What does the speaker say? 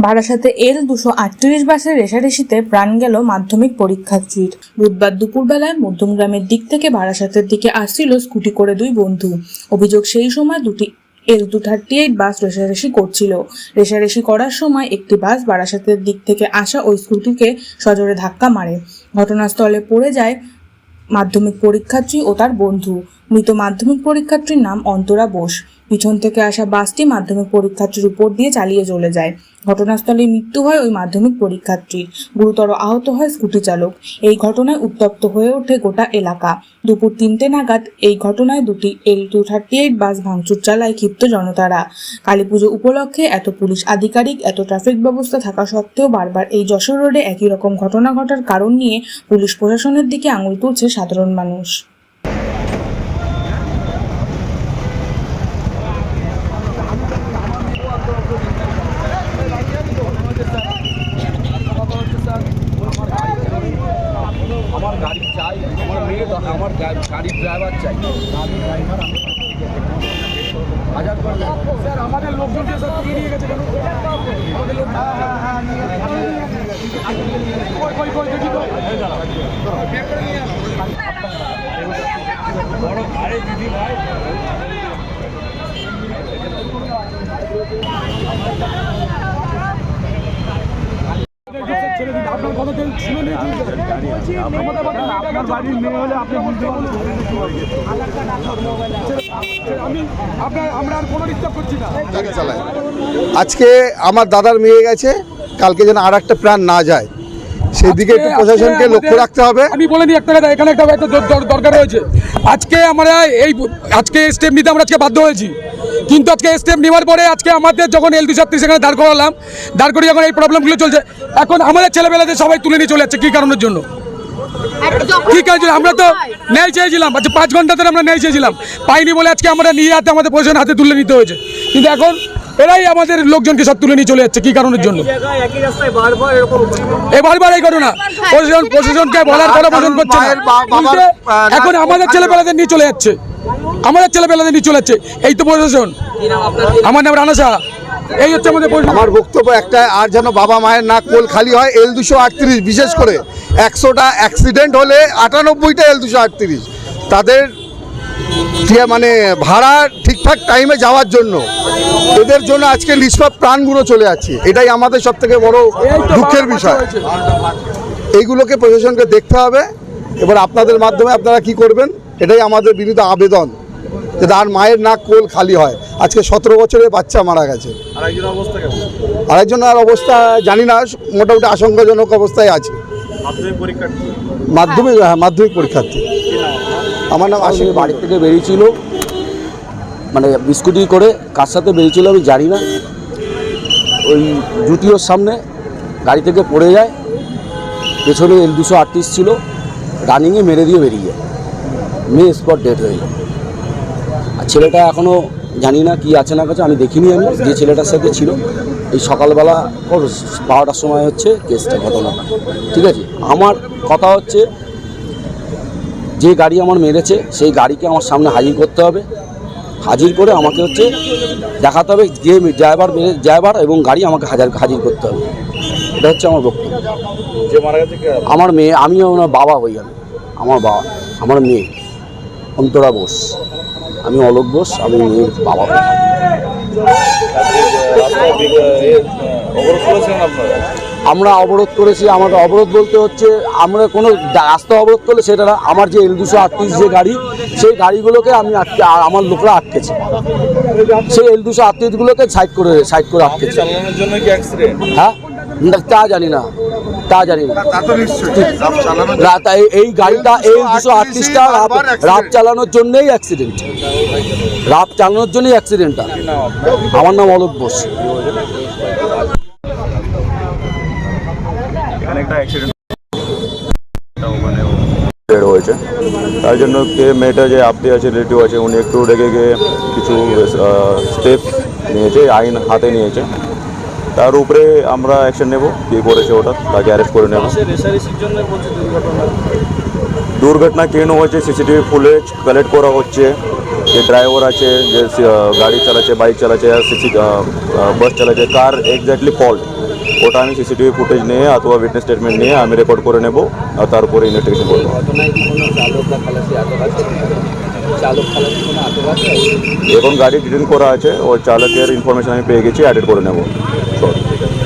বারাসাতে এল দুশো আটত্রিশ বাসের রেশারেশিতে প্রাণ গেল মাধ্যমিক পরীক্ষার্থীর বুধবার দুপুরবেলায় মধ্যমগ্রামের দিক থেকে বারাসাতের দিকে আসছিল স্কুটি করে দুই বন্ধু। অভিযোগ সেই সময় দুটি L two thirty eight bus রেশারেশি করছিল। রেশারেশি করার সময় একটি বাস বারাসাতের দিক থেকে আসা ওই স্কুটিকে সজোরে ধাক্কা মারে। ঘটনাস্থলে পড়ে যায় মাধ্যমিক পরীক্ষার্থী ও তার বন্ধু। মৃত মাধ্যমিক পরীক্ষার্থীর নাম অন্তরা বোস। পিছন থেকে আসা বাসটি মাধ্যমিক পরীক্ষার্থীর উপর দিয়ে চালিয়ে চলে যায়। ঘটনাস্থলে মৃত্যু হয় ওই মাধ্যমিক পরীক্ষার্থীর। গুরুতর আহত হয় স্কুটি চালক। এই ঘটনায় উত্তপ্ত হয়ে ওঠে গোটা এলাকা। দুপুর তিনটে নাগাদ এই ঘটনায় দুটি L two thirty eight bus ভাঙচুর চালায় ক্ষিপ্ত জনতারা। কালীপুজো উপলক্ষে এত পুলিশ আধিকারিক, এত ট্রাফিক ব্যবস্থা থাকা সত্ত্বেও বারবার এই যশোর রোডে একই রকম ঘটনা ঘটার কারণ নিয়ে পুলিশ প্রশাসনের দিকে আঙুল তুলছে সাধারণ মানুষ আমার গাড়ি চাই আমার মেয়ে দরকার আমার ড্রাইভার চাই। হাজার বার স্যার আমাদের লোকজনকে সব তুলে নিয়ে গেছে কেন? আজকে আমার দাদার মেয়ে গেছে কালকে যেন আর একটা প্রাণ না যায়। সেই দিকে একটু প্রশাসনকে লক্ষ্য রাখতে হবে। আমি বলে দিই একটা কথা এখানে একটা একটা দর- দর- দরকার রয়েছে। আজকে আমরা এই আজকে স্টেপ নিতে আমরা আজকে বাধ্য হয়েছি। কিন্তু আজকে স্টেপ নেওয়ার পরে আজকে আমাদের যখন এল দুশো সেখানে দাঁড় করালাম দাঁড় করিয়ে যখন এই প্রবলেমগুলো চলছে। এখন আমাদের ছেলেবেলাদের সবাই তুলে নিয়ে চলে যাচ্ছে কী কারণের জন্য? কি কারণের জন্য? আমরা তো ন্যায় চেয়েছিলাম আচ্ছা পাঁচ ঘণ্টা ধরে আমরা ন্যায় চেয়েছিলাম। পাইনি বলে আজকে আমরা নিয়ে হাতে আমাদের প্রশাসন হাতে তুলে নিতে হয়েছে। কিন্তু এখন এরাই আমাদের লোকজনকে সব তুলে নিয়ে চলে যাচ্ছে কি কারণের জন্য? এবারবার এই ঘটনা। প্রশাসন প্রশাসনকে বলার কোনো প্রশাসন করছে এখন আমাদের ছেলেবেলাদের নিয়ে চলে যাচ্ছে। আমাদের ছেলেপেলাদের নিয়ে চলে যাচ্ছে। এই তো প্রশাসন আমার নাম রানা শাহ। এই হচ্ছে আমাদের প্রশাসন আমার বক্তব্য একটা আর যেন বাবা মায়ের না কোল খালি হয় এল দুশো আটত্রিশ বিশেষ করে একশোটা অ্যাক্সিডেন্ট হলে আটানব্বইটা এল দুশো আটত্রিশ। তাদের মানে ভাড়া ঠিকঠাক টাইমে যাওয়ার জন্য। এদের জন্য আজকে নিষ্পাপ প্রাণগুলো চলে যাচ্ছে। এটাই আমাদের সব থেকে বড় দুঃখের বিষয়। এইগুলোকে প্রশাসনকে দেখতে হবে। এবার আপনাদের মাধ্যমে আপনারা কি করবেন? এটাই আমাদের বিনীত আবেদন। যে তার মায়ের নাক কোল খালি হয়। আজকে সতেরো বছরের বাচ্চা মারা গেছে। আরেকজনের অবস্থা জানি না মোটামুটি আশঙ্কাজনক অবস্থায় আছে। মাধ্যমিক হ্যাঁ মাধ্যমিক পরীক্ষার্থী। আমার নাম সে বাড়ি থেকে বেরিয়েছিল। মানে বিস্কুটি করে কার সাথে বেরিয়েছিল আমি জানি না। ওই জুটিওর সামনে গাড়ি থেকে পড়ে যায়। পেছনে এল দুশো আটত্রিশ ছিল। রানিংয়ে মেরে দিয়ে বেরিয়ে যায়। মেয়ে স্পট ডেট হয়ে যায় ছেলেটা এখনও জানি না কি আছে না কাছে আমি দেখিনি আমি যে ছেলেটার সাথে ছিল। এই সকালবেলা বারোটার সময় হচ্ছে কেসটা ঘটনাটা ঠিক আছে? আমার কথা হচ্ছে যে গাড়ি আমার মেরেছে সেই গাড়িকে আমার সামনে হাজির করতে হবে। হাজির করে আমাকে হচ্ছে দেখাতে হবে যে ড্রাইভার মেরে ড্রাইভার এবং গাড়ি আমাকে হাজার হাজির করতে হবে। এটা হচ্ছে আমার বক্তব্য। আমার মেয়ে আমিও ওনার বাবা হই আমি। আমার বাবা আমার মেয়ে অন্তরা বোস। আমি অলোক বোস আমি মেয়ের বাবা আমরা অবরোধ করেছি আমাদের অবরোধ বলতে হচ্ছে আমরা কোনো রাস্তা অবরোধ করলে সেটা না আমার যে এল দুশো আটত্রিশ যে গাড়ি সেই গাড়িগুলোকে আমি আটকে আমার লোকরা আটকেছে। সেই এল দুশো আটত্রিশগুলোকে সাইড করে সাইড করে আটকেছে। হ্যাঁ? তা জানি না তা জানি না। রাত এই- গাড়িটা এই দুশো আটত্রিশটা রাত চালানোর জন্যই অ্যাক্সিডেন্ট রাত চালানোর জন্যই অ্যাক্সিডেন্টটা আমার নাম অলোক বোস। হয়েছে। তার জন্য কে মেয়েটা যে আপনি আছে রিলেটিভ আছে উনি একটু রেগে গিয়ে কিছু স্টেপ নিয়েছে আইন হাতে নিয়েছে। তার উপরে আমরা অ্যাকশন নেব কে করেছে ওটা তাকে অ্যারেস্ট করে নেব। দুর্ঘটনা। কেন হয়েছে? সিসিটিভি ফুটেজ কালেক্ট করা হচ্ছে। যে ড্রাইভার আছে যে সি- আহ, গাড়ি চালাচ্ছে বাইক চালাচ্ছে সিসি বাস চালাচ্ছে কার এক্স্যাক্টলি ফল্ট ওটা আমি সিসিটিভি ফুটেজ নিয়ে অথবা উইটনেস স্টেটমেন্ট নিয়ে আমি রেকর্ড করে নেব আর তারপরে ইনভেস্টিগেশন করব। এখন গাড়ি ডিটেন করা আছে ও চালকের ইনফরমেশন আমি পেয়ে গেছি অ্যাডেড করে নেব। করবে